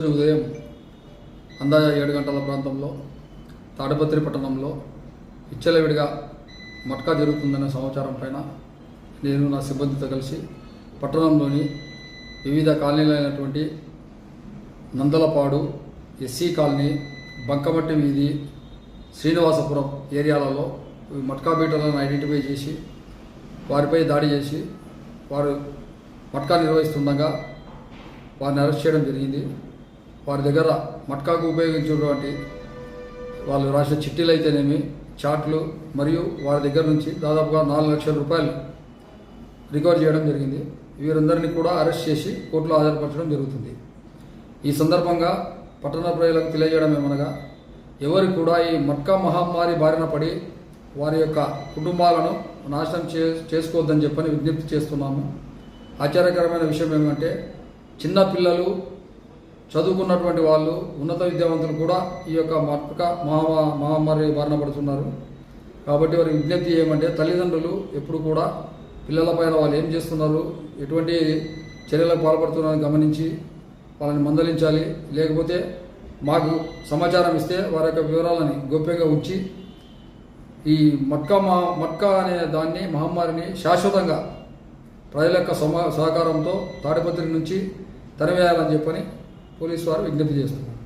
ఉదయం అందాజ ఏడు గంటల ప్రాంతంలో తాడపత్రి పట్టణంలో ఇచ్చలవిడిగా మట్కా జరుగుతుందనే సమాచారం పైన నేను నా సిబ్బందితో కలిసి పట్టణంలోని వివిధ కాలనీలైనటువంటి నందలపాడు ఎస్సీ కాలనీ బంకమట్టి వీధి శ్రీనివాసపురం ఏరియాలలో మట్కా బీటలను ఐడెంటిఫై చేసి వారిపై దాడి చేసి వారు మట్కా నిర్వహిస్తుండగా వారిని అరెస్ట్ చేయడం జరిగింది. వారి దగ్గర మట్కాకు ఉపయోగించినటువంటి వాళ్ళు రాసిన చిట్టీలు అయితేనేమి చాట్లు మరియు వారి దగ్గర నుంచి దాదాపుగా నాలుగు లక్షల రూపాయలు రికవర్ చేయడం జరిగింది. వీరందరినీ కూడా అరెస్ట్ చేసి కోర్టులో హాజరుపరచడం జరుగుతుంది. ఈ సందర్భంగా పట్టణ ప్రజలకు తెలియజేయడం ఏమనగా ఎవరు కూడా ఈ మట్కా మహమ్మారి బారిన పడి వారి యొక్క కుటుంబాలను నాశనం చే చేసుకోవద్దని చెప్పని విజ్ఞప్తి చేస్తున్నాము. ఆశ్చర్యకరమైన విషయం ఏమంటే చిన్న పిల్లలు చదువుకున్నటువంటి వాళ్ళు ఉన్నత విద్యావంతులు కూడా ఈ యొక్క మట్కా మహా మహమ్మారి బారిన పడుతున్నారు కాబట్టి వారి విజ్ఞప్తి ఏమంటే తల్లిదండ్రులు ఎప్పుడు కూడా పిల్లలపైన వాళ్ళు ఏం చేస్తున్నారు ఎటువంటి చర్యలకు పాల్పడుతున్నారని గమనించి వాళ్ళని మందలించాలి. లేకపోతే మాకు సమాచారం ఇస్తే వారి యొక్క వివరాలని గోప్యంగా ఉంచి ఈ మట్కా మా మట్కా అనే దాన్ని మహమ్మారిని శాశ్వతంగా ప్రజల యొక్క సమా సహకారంతో తాడిపత్రి నుంచి తరివేయాలని చెప్పని పోలీసు వారు విజ్ఞప్తి చేస్తున్నారు.